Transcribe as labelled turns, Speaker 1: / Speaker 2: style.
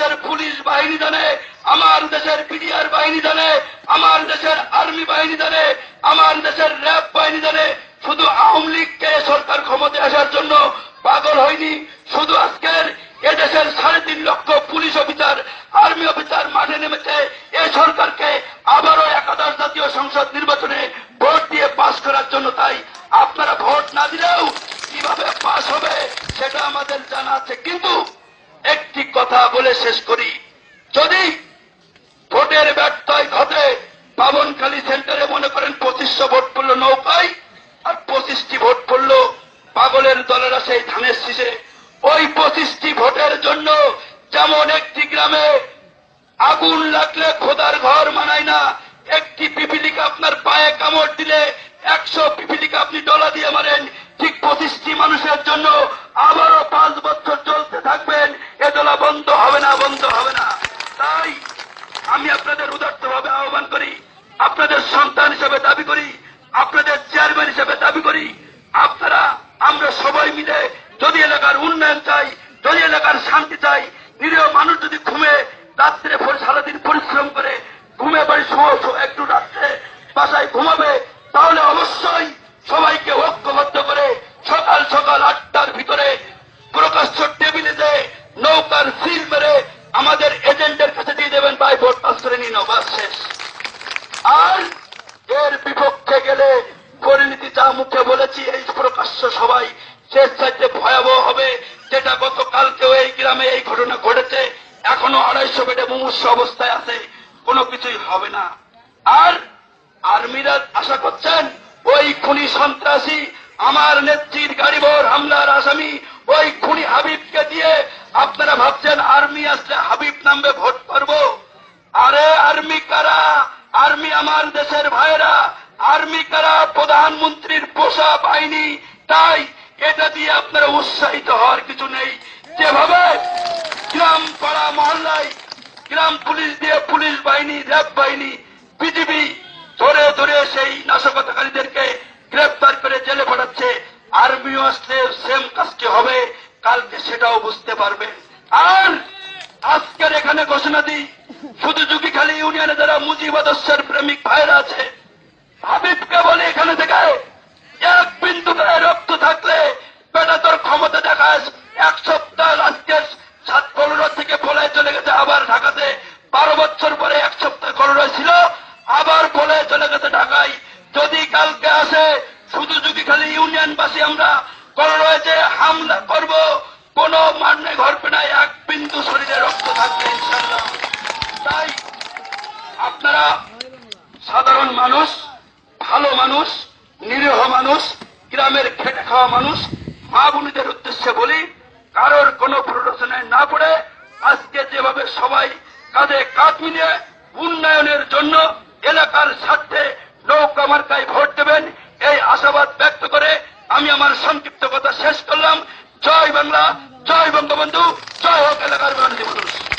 Speaker 1: দেশের পুলিশ বাহিনী জানে, আমার দেশের পিডিআর বাহিনী জানে, আমার দেশের আর্মি বাহিনী জানে, আমার দেশের র্যাব বাহিনী জানে। শুধু আওয়ামী লীগকে সরকার ক্ষমতায় আসার জন্য পাগল হয়নি, শুধু আজকের এদেশের সাড়ে তিন লক্ষ পুলিশ অফিসার, আর্মি অফিসার মাঠে নেমেছে। এই সরকারকে আবারও একাদশ জাতীয় সংসদ নির্বাচনে ভোট দিয়ে পাশ করার জন্য তাই আপনারা ভোট না দিলেও কীভাবে পাশ হবে, সেটা আমাদের জানা আছে। কিন্তু একটি কথা বলে শেষ করি। যদি ভোটের ব্যর্থয় ঘটে পাবনখালী সেন্টারে মনে করেন পঁচিশশো ভোট পড়ল নৌকায়, আর পঁচিশটি ভোট পড়ল পাগলের দলেরা সেই ধানের শীষে। ওই পঁচিশটি ভোটের জন্য যেমন একটি গ্রামে আগুন লাগলে খোদার ঘর মানায় না, একটি পিপিলিকা আপনার পায়ে কামড় দিলে একশো পিপিলিকা আপনি ডলা দিয়ে মারেন, ঠিক পঁচিশটি মানুষের জন্য আবারও পাঁচ বছর চলতে থাকবেন, এ দলা যদি এলাকার শান্তি চাই। নিরীহ মানুষ যদি ঘুমে, রাত্রে সারাদিন পরিশ্রম করে, ঘুমে বাড়ি একটু রাত্রে বাসায় ঘুমাবে, তাহলে অবশ্যই সবাইকে ঐক্যবদ্ধ করে সকাল সকাল আটটার ভিতরে প্রকাশ্য টেবিলে যে নৌকার সিল মেরে আমাদের এজেন্টের কাছে দিয়ে দেবেন ভাই, ভোট পাস করে নিন বাস শেষ। আর এর বিপক্ষে গেলে পরিণতি যা মুখে বলেছি, এই প্রকাশ্য সবাই শেষ চাইতে ভয়াবহ যেটা গতকালকেও এই গ্রামে এই ঘটনা ঘটেছে, এখনও আড়াইশো বেডে মুমূর্ষ অবস্থায় আছে, কোনো কিছুই হবে না। আর আর্মিরা আশা করছেন, ওই খুনি সন্ত্রাসী, আমার নেত্রীর গাড়িবর হামলার আসামি, ওই খুনি হাবিবকে দিয়ে আপনারা ভাবছেন আর্মি আসলে হাবিব নামবে ভোট করব? আরে আর্মি কারা? আর্মি আমার দেশের ভাইরা আর্মি কারা? প্রধানমন্ত্রীর পোষা বাহিনী। তাই এটা দিয়ে আপনারা উৎসাহিত হওয়ার কিছু নেই। যেভাবে গ্রাম পাড়া মহল্লায় গ্রাম পুলিশ দিয়ে পুলিশ বাহিনী, র্যাব বাহিনী, বিজিবি ধরে ধরে সেই নাশকতাকারীদেরকে গ্রেফতার করে জেলে পাঠাচ্ছে। আর্মিও আসলে সেম কাজটি হবে? কালকে সেটাও বুঝতে পারবেন। আর আজকের এখানে ঘোষণা দিই, শুধু যুগিখালী ইউনিয়নে যারা মুজিব আদর্শের প্রেমিক ভাইরা আছে, হাবিবকে বলে এখানে থেকে, এক বিন্দু গায়ে রক্ত থাকলে বেটা তোর ক্ষমতা দেখাস এক সপ্তাহ আজকে সাত করোনা থেকে পলায় চলে গেছে আবার ঢাকাতে বারো বছর পরে এক সপ্তাহ করোনা ছিল, আবার পলায় চলে গেছে ঢাকায়। যদি কালকে আসে, শুধু যুগিখালী ইউনিয়নবাসী আমরা করোনায় যে হামলা করব, কোন মানে ঘর পেনায় এক বিন্দু শরীরে রক্ত থাকবে তাই আপনারা সাধারণ মানুষ, ভালো মানুষ, নিরীহ মানুষ, গ্রামের খেটে খাওয়া মানুষ, মা বোনদের উদ্দেশ্যে বলি, কারোর কোনো প্ররোচনায় না পড়ে, আজকে যেভাবে সবাই কাঁধে কাঁধ মিলিয়ে উন্নয়নের জন্য এলাকার স্বার্থে নৌকা মার্কায় ভোট দেবেন। এই আশাবাদ ব্যক্ত করে আমি আমার সংক্ষিপ্ত কথা শেষ করলাম। জয় বাংলা, জয় বঙ্গবন্ধু, জয় হোক এলাকার মানুষ।